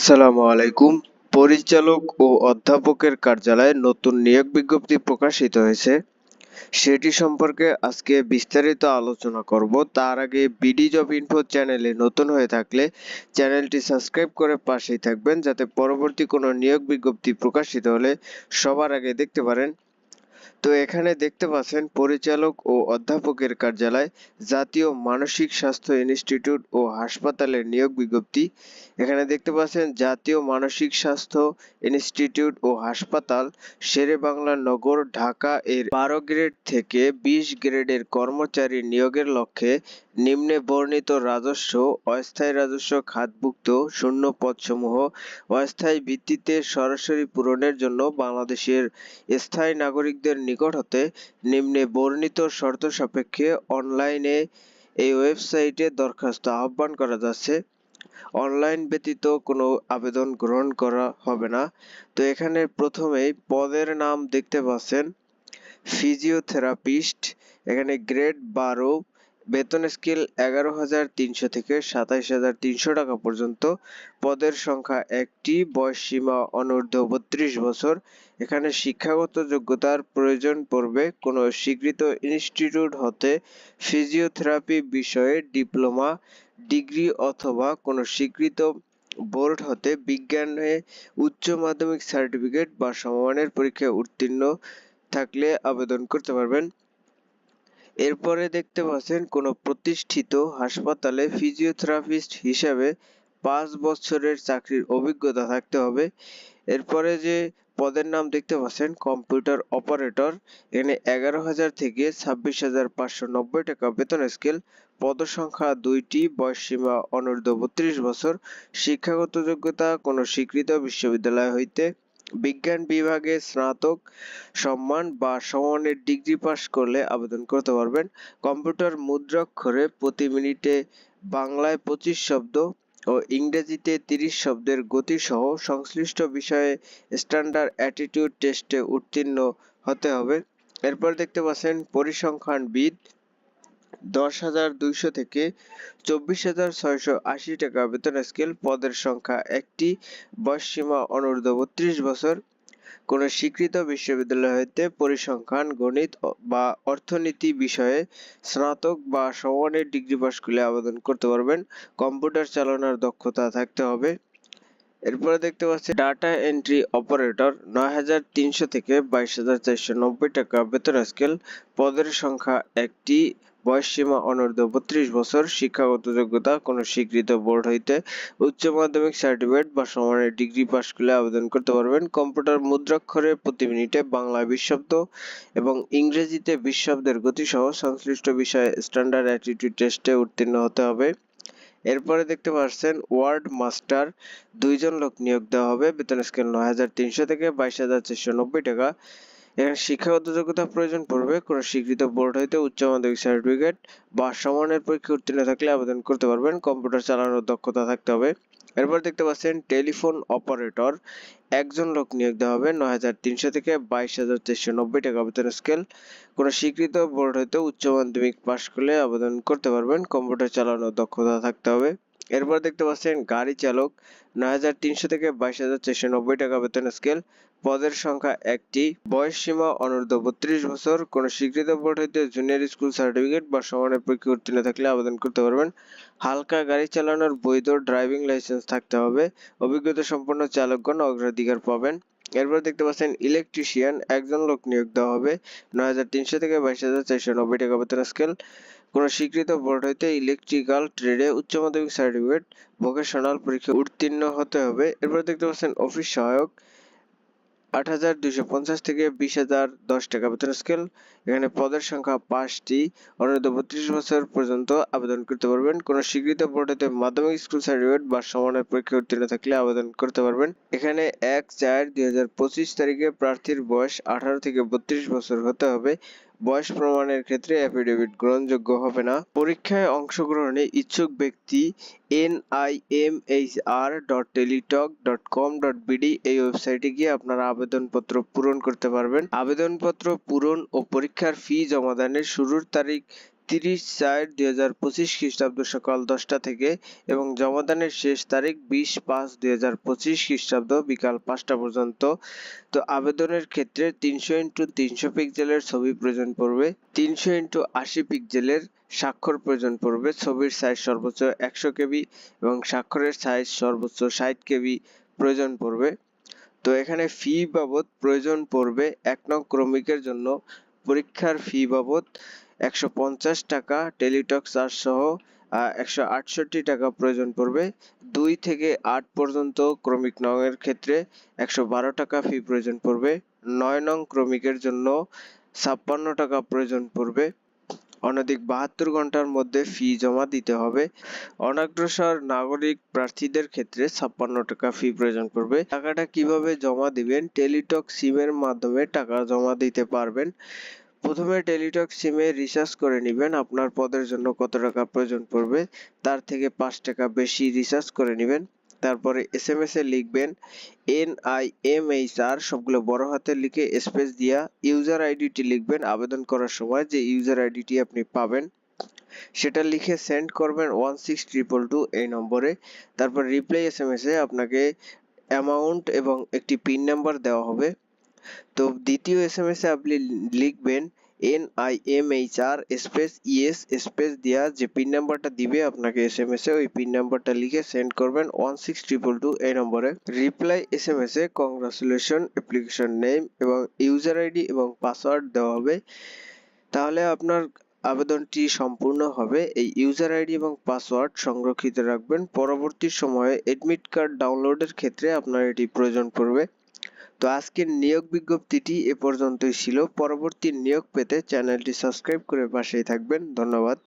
আসসালামু আলাইকুম। পরিচালক ও অধ্যাপকের কার্যালয়ে নতুন নিয়োগ বিজ্ঞপ্তি প্রকাশিত হয়েছে। সেটি সম্পর্কে আজকে বিস্তারিত আলোচনা করব। তার আগে বিডি জব ইনফো চ্যানেলে নতুন হয়ে থাকলে চ্যানেলটি সাবস্ক্রাইব করে পাশেই থাকবেন, যাতে পরবর্তী কোনো নিয়োগ বিজ্ঞপ্তি প্রকাশিত হলে সবার আগে দেখতে পারেন তো এখানে দেখতে পাচ্ছেন পরিচালক ও অধ্যাপকের কার্যালয়, জাতীয় মানসিক স্বাস্থ্য ইনস্টিটিউট ও হাসপাতালের নিয়োগ বিজ্ঞপ্তি। এখানে দেখতে পাচ্ছেন জাতীয় মানসিক স্বাস্থ্য ইনস্টিটিউট ও হাসপাতাল, শেরে বাংলা নগর, ঢাকা এর বারো গ্রেড থেকে বিশ গ্রেডের কর্মচারী নিয়োগের লক্ষ্যে নিম্নে বর্ণিত রাজস্ব, অস্থায়ী রাজস্ব খাতভুক্ত শূন্য পদসমূহ, অস্থায়ী ভিত্তিতে সরাসরি পূরণের জন্য বাংলাদেশের স্থায়ী নাগরিকদের নিকট হতে নিম্নে বর্ণিত শর্ত সাপেক্ষে অনলাইনে এই ওয়েবসাইটে দরখাস্ত আহ্বান করা যাচ্ছে। অনলাইন ব্যতীত কোনো আবেদন গ্রহণ করা হবে না। তো এখানে প্রথমেই পদের নাম দেখতে পাচ্ছেন। ফিজিওথেরাপিস্ট, এখানে গ্রেড বারো বেতন স্কেল এগারো হাজার তিনশো থেকে সাতাইশ হাজার তিনশো টাকা পর্যন্ত। পদের সংখ্যা একটি, বয়স সীমা অনূর্ধ্ব বত্রিশ বছর। এখানে শিক্ষাগত যোগ্যতার প্রয়োজন পড়বে। কোনো স্বীকৃত ইনস্টিটিউট হতে ফিজিওথেরাপি বিষয়ে ডিপ্লোমা, ডিগ্রি অথবা কোনো স্বীকৃত বোর্ড হতে বিজ্ঞানে উচ্চ মাধ্যমিক সার্টিফিকেট বা সমমানের পরীক্ষায় উত্তীর্ণ থাকলে আবেদন করতে পারবেন। এরপরে দেখতে পাচ্ছেন কোনো প্রতিষ্ঠিত হাসপাতালে ফিজিওথেরাপিস্ট হিসাবে পাঁচ বছরের চাকরির অভিজ্ঞতা থাকতে হবে। এরপরে যে পদের নাম দেখতে পাচ্ছেন কম্পিউটার অপারেটর এখানে এগারো হাজার থেকে ছাব্বিশ হাজার পাঁচশো নব্বই টাকা বেতন স্কেল পদসংখ্যা দুইটি বয়স সীমা অনূর্ধ্ব বত্রিশ বছর, শিক্ষাগত যোগ্যতা কোনো স্বীকৃত বিশ্ববিদ্যালয় হইতে বিজ্ঞান বিভাগে স্নাতক সম্মান বা সমমানের ডিগ্রি পাশ করলে আবেদন করতে পারবেন। কম্পিউটার মুদ্রাক্ষরে প্রতি মিনিটে বাংলায় পঁচিশ শব্দ ও ইংরেজিতে তিরিশ শব্দের গতি সহ সংশ্লিষ্ট বিষয়ে স্ট্যান্ডার্ড অ্যাটিটিউড টেস্টে উত্তীর্ণ হতে হবে। এরপর দেখতে পাচ্ছেন পরিসংখ্যানবিদ দশ হাজার দুইশো থেকে চব্বিশ হাজার ছয়শো আশি টাকা বেতন স্কেল পদের সংখ্যা একটি। বয়স সীমা অনূর্ধ্ব বত্রিশ বছর। কোনো স্বীকৃত বিশ্ববিদ্যালয় হইতে পরিসংখ্যান, গণিত বা অর্থনীতি বিষয়ে স্নাতক বা সমমানের ডিগ্রি পাশ করলে আবেদন করতে পারবেন। কম্পিউটার চালানোর দক্ষতা থাকতে হবে। এরপরে দেখতে পাচ্ছি, ডাটা এন্ট্রি অপারেটর, নয় হাজার তিনশো থেকে বাইশ হাজার চারশো নব্বই টাকা বেতন স্কেল পদের সংখ্যা একটি। বয়স সীমা অনূর্ধ্ব বত্রিশ বছর, শিক্ষাগত যোগ্যতা কোনো স্বীকৃত বোর্ড হইতে উচ্চ মাধ্যমিক সার্টিফিকেট বা সমানের ডিগ্রি পাশ করলে আবেদন করতে পারবেন। কম্পিউটার মুদ্রাক্ষরে প্রতি মিনিটে বাংলায় বিশ শব্দ এবং ইংরেজিতে বিশ শব্দের গতি সহ সংশ্লিষ্ট বিষয়ে স্ট্যান্ডার্ড অ্যাটিটিউড টেস্টে উত্তীর্ণ হতে হবে। এরপরে দেখতে পাচ্ছেন ওয়ার্ড মাস্টার দুইজন লোক নিয়োগ দেওয়া হবে। বেতন স্কেল নয় হাজার তিনশো থেকে বাইশ হাজার চারশো নব্বই টাকা। এখানে শিক্ষাগত যোগ্যতা প্রয়োজন পড়বে। কোনো স্বীকৃত বোর্ড হইতে উচ্চ মাধ্যমিক সার্টিফিকেট বা সমানের পরীক্ষা উত্তীর্ণ থাকলে আবেদন করতে পারবেন। কম্পিউটার চালানোর দক্ষতা থাকতে হবে। এরপর দেখতে পাচ্ছেন, টেলিফোন অপারেটর। একজন লোক নিয়োগ দেওয়া হবে। নয় হাজার তিনশো থেকে বাইশ হাজার চারশো নব্বই টাকা বেতন স্কেল। কোনো স্বীকৃত বোর্ড হইতে উচ্চ মাধ্যমিক পাশ করলে আবেদন করতে পারবেন। কম্পিউটার চালানোর দক্ষতা থাকতে হবে। এরপর দেখতে পাচ্ছেন, গাড়ি চালক। নয় হাজার তিনশো থেকে বাইশ হাজার চারশো নব্বই টাকা বেতন স্কেল। পদের সংখ্যা একটি। বয়স সীমা অনূর্ধ্ব বত্রিশ বছর। কোন স্বীকৃত বোর্ড হইতে জুনিয়র স্কুল সার্টিফিকেট বা সমানের পরীক্ষা উত্তীর্ণ থাকলে আবেদন করতে পারবেন। হালকা গাড়ি চালানোর বৈধ ড্রাইভিং লাইসেন্স থাকতে হবে। অভিজ্ঞতা সম্পন্ন চালকগণ অগ্রাধিকার পাবেন। এরপর দেখতে পাচ্ছেন, ইলেকট্রিশিয়ান একজন লোক নিয়োগ দেওয়া হবে। নয় হাজার তিনশো থেকে বাইশ হাজার চারশো নব্বই টাকা বেতন স্কেল। কোন স্বীকৃত বোর্ড হইতে ইলেকট্রিক্যাল ট্রেডে উচ্চ মাধ্যমিক সার্টিফিকেট, ভোকেশনাল পরীক্ষা উত্তীর্ণ হতে হবে। এরপর দেখতে পাচ্ছেন, অফিস সহায়ক। আট হাজার দুইশো পঞ্চাশ থেকে বিশ হাজার দশ টাকা বেতন স্কেল এখানে পদের সংখ্যা পাঁচটি। অনুরোধ বত্রিশ বছর পর্যন্ত আবেদন করতে পারবেন। কোন স্বীকৃত বোর্ডেতে মাধ্যমিক স্কুল সার্টিফিকেট বা সমানের পরীক্ষা উত্তীর্ণ থাকলে আবেদন করতে পারবেন। এখানে এক চার দুই হাজার পঁচিশ তারিখে প্রার্থীর বয়স আঠারো থেকে বত্রিশ বছর হতে হবে। বয়স প্রমাণের ক্ষেত্রে অ্যাফিডেভিট গ্রহণযোগ্য হবে না। পরীক্ষায় অংশগ্রহণে ইচ্ছুক ব্যক্তি NIMHR dot Teletalk dot com dot BD এই ওয়েবসাইটে গিয়ে আপনারা আবেদনপত্র পূরণ করতে পারবেন। আবেদনপত্র পূরণ ও পরীক্ষার ফি জমাদানের শুরুর তারিখ তিরিশ চার দুই হাজার পঁচিশ খ্রিস্টাব্দ সকাল দশটা থেকে এবং জমাদানের শেষ তারিখ বিশ পাঁচ দুই হাজার পঁচিশ খ্রিস্টাব্দ বিকাল পাঁচটা পর্যন্ত। তো আবেদনের ক্ষেত্রে তিনশো ইন্টু তিনশো পিক্সেলের ছবি প্রয়োজন পড়বে, তিনশো ইন্টু আশি পিক্সেলের স্বাক্ষর প্রয়োজন পড়বে, ছবির সাইজ সর্বোচ্চ একশো কেবি এবং স্বাক্ষরের সাইজ সর্বোচ্চ ষাট কেবি প্রয়োজন পড়বে। তো এখানে ফি বাবদ প্রয়োজন পড়বে এক নং ক্রমিকের জন্য, পরীক্ষার ফি বাবদ একশো পঞ্চাশ টাকা টেলিটক চার্জ সহ একশো আটষট্টি টাকা প্রয়োজন পড়বে। দুই থেকে আট পর্যন্ত ক্রমিক নং এর ক্ষেত্রে একশো বারো টাকা ফি প্রয়োজন পড়বে। নয় নং ক্রমিকের জন্য ছাপ্পান্ন টাকা প্রয়োজন পড়বে। অনধিক বাহাত্তর ঘণ্টার মধ্যে ফি জমা দিতে হবে। অনগ্রসর নাগরিক প্রার্থীদের ক্ষেত্রে ছাপ্পান্ন টাকা ফি প্রয়োজন পড়বে। টাকাটা কীভাবে জমা দিবেন? টেলিটক সিমের মাধ্যমে টাকা জমা দিতে পারবেন। প্রথমে টেলিটক সিমে রিচার্জ করে নেবেন। আপনার পদের জন্য কত টাকা প্রয়োজন পড়বে, তার থেকে পাঁচ টাকা বেশি রিচার্জ করে নেবেন। তারপরে এস এম এস এ লিখবেন N I M H R সবগুলো বড় হাতে লিখে স্পেস দিয়া ইউজার আইডিটি লিখবেন। আবেদন করার সময় যে ইউজার আইডিটি আপনি পাবেন, সেটা লিখে সেন্ড করবেন ওয়ান সিক্স ট্রিপল টু এই নম্বরে। তারপর রিপ্লাই এস এম এস এ আপনাকে অ্যামাউন্ট এবং একটি পিন নাম্বার দেওয়া হবে। তো দ্বিতীয় এস এম আপনি লিখবেন N I M H R space ES space দেওয়া যে পিন নাম্বারটা দিবে আপনাকে এস এম এস ওই পিন নাম্বারটা লিখে সেন্ড করবেন ওয়ান সিক্স ট্রিপল টু এই নম্বরে। রিপ্লাই এস এম এ কংগ্রাচুলেশন অ্যাপ্লিকেশন নেম এবং ইউজার আইডি এবং পাসওয়ার্ড দেওয়া হবে। তাহলে আপনার আবেদনটি সম্পূর্ণ হবে। এই ইউজার আইডি এবং পাসওয়ার্ড সংরক্ষিত রাখবেন। পরবর্তী সময়ে এডমিট কার্ড ডাউনলোডের ক্ষেত্রে আপনার এটি প্রয়োজন পড়বে। তো আজকের নিয়োগ বিজ্ঞপ্তিটি এ পর্যন্তই ছিল। পরবর্তী নিয়োগ পেতে চ্যানেলটি সাবস্ক্রাইব করে পাশেই থাকবেন। ধন্যবাদ।